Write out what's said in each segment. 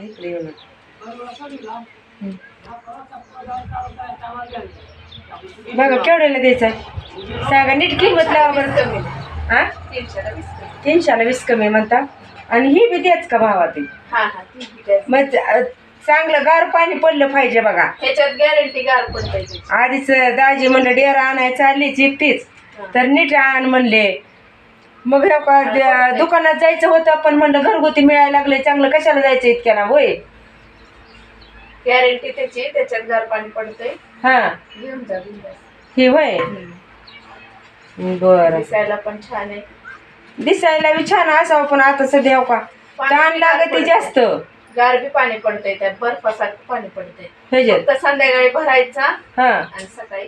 इकडे. हं. बघा केवढ्याला द्यायचं आहे सांगा नीट किंमत लावा बरं हा तीनशेला वीस कमी. कमी म्हणता आणि ही बी द्याच का हा हा ती. मग चांगलं गार पाणी पडलं पाहिजे बघा ह्याच्यात गॅरंटी गार त्याची. आधीच दाजी म्हणलं डेरा आणाय चाललीच एकटीच तर नीट आण म्हणले मग का दुकानात जायचं होतं पण म्हणलं घरगुती मिळायला लागले चांगलं कशाला जायचं इतक्याला होय? गॅरंटी त्याची त्याच्यात गार पाणी पडतंय. हा. घेऊन जा. ही होय? बर. दिसायला पण छान आहे. दिसायला बी छान असावं पण आता सध्या हो का? ताण लागते जास्त. गार बी पाणी पडतंय त्यात बर्फासारखं पाणी पडतंय. ह्याच्यात? फक्त संध्याकाळी भरायचा हा. आणि सकाळी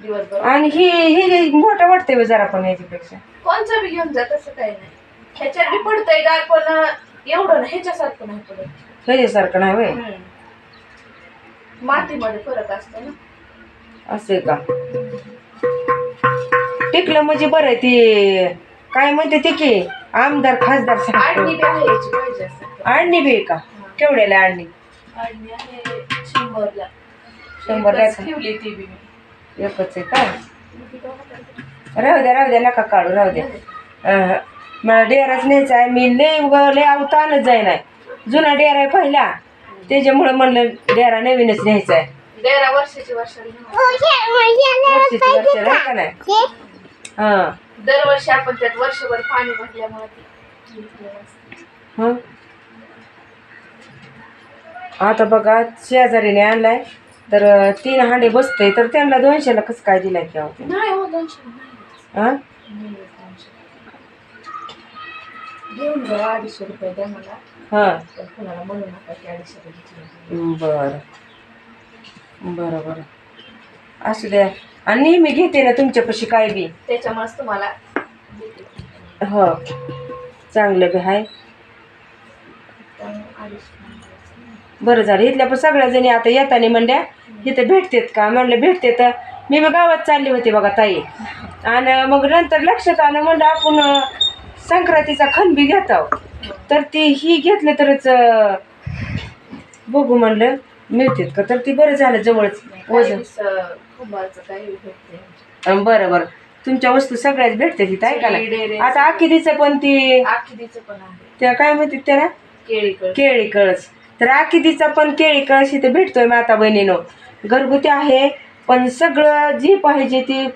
दिवसभर आणि ही ही मोठं वाटतंय बा जरा पण याच्यापेक्षा. कोणचं बी घेऊन जा तसं काही नाही. ह्याच्यात बी पडतंय गार पण एवढं नाही ह्याच्यासारखं नाही पडत. ह्याच्यासारखं नाही होय? हम्म. मातीमध्ये फरक असतो ना. असे का? टिकलं म्हणजे बरं आहे ती काय म्हणते ते की आमदार खासदार सारखं. बी आहे याची पाहिजे. आणणी बी आहे का? केवढ्याला आणणी आहे शंभरला. शंभरला एकच का? ठेवली ती बी मी. एकच आहे का? राहू द्या राहू द्या नका काढू राहू द्या. अहं. मला डेअरच न्यायचा आहे. मी लय उगा लय आवतानच जाईन आहे जुना डेअर आहे पहिला. त्याच्यामुळं म्हणलं डेअरा नवीनच न्यायचा आहे. तेरा वर्षाची वर्षाला का? नाही? हां? दरवर्षी आपण त्यात वर्षभर पाणी भरल्यामुळे हं. आता बघा शेजारीने आणलाय. तर तीन हांडे बसते तर त्यांना दोनशेला कसं काय दिलाय की अहो? तुम्ही? नाही. हो. घेऊन अडीचशे रुपये द्या मला. हं. पण कुणाला म्हणू नका की अडीचशे रुपये घेतले. बरं. बरं बरं. असू द्या. आणि नेहमी घेते ना तुमच्यापाशी काय बी. त्याच्यामुळेच तुम्हाला देते. हो. चांगलं बी आहे त्यामुळे अडीचशे रुपये. बरं झालं. इथल्या पण सगळ्या जणी आता येताना म्हणल्या इथं भेटतेत का? म्हणलं भेटते तर मी मग गावात चालली होती बघा ताई. आणि मग नंतर लक्षात आलं म्हणलं आपण संक्रांतीचा खण बी घेतो तर ती ही घेतलं तरच बघू म्हणलं मिळतेत का? तर ती बरं झालं जवळच वजन. बरं बरं. तुमच्या वस्तू सगळ्याच भेटते तिथं ऐका डेरे. ना आता आखिदीचं पण ती आखिदीचं पण आहे. त्या काय म्हणतात त्याला? केळी कळ केळी कळस. तर आखिदीचा पण केळी कळस इथे भेटतोय माता बहिणीनं. घरगुती आहे पण सगळं जी पाहिजे ती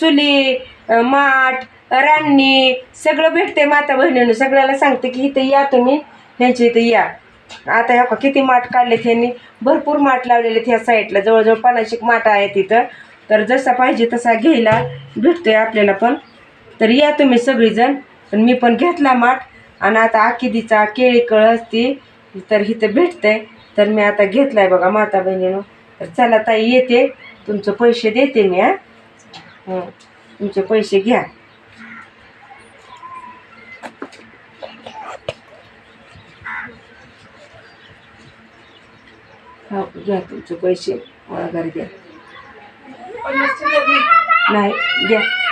चुली माठ रान्नी सगळं भेटते माता बहिणीनं. सगळ्याला सांगते की इथं या तुम्ही ह्यांच्या इथं या. आता ह्या किती माठ काढले ह्यांनी. भरपूर माठ लावलेले ह्या साईडला. जवळजवळ पन्नाशिक माठ आहेत तिथं तर जसा पाहिजे तसा घ्यायला भेटतोय आपल्याला पण. तर या तुम्ही सगळीजण. पण मी पण घेतला माठ. आणि आता आकिदीचा केळी कळस ती तर इथं भेटतंय. तर मी आता घेतलाय बघा माता बहिणीनं. तर चला ताई येते. तुमचं पैसे देते मी हा. हं. तुमचे पैसे घ्या हो घ्या तुमचे पैसे चिल्लर नाही. नाही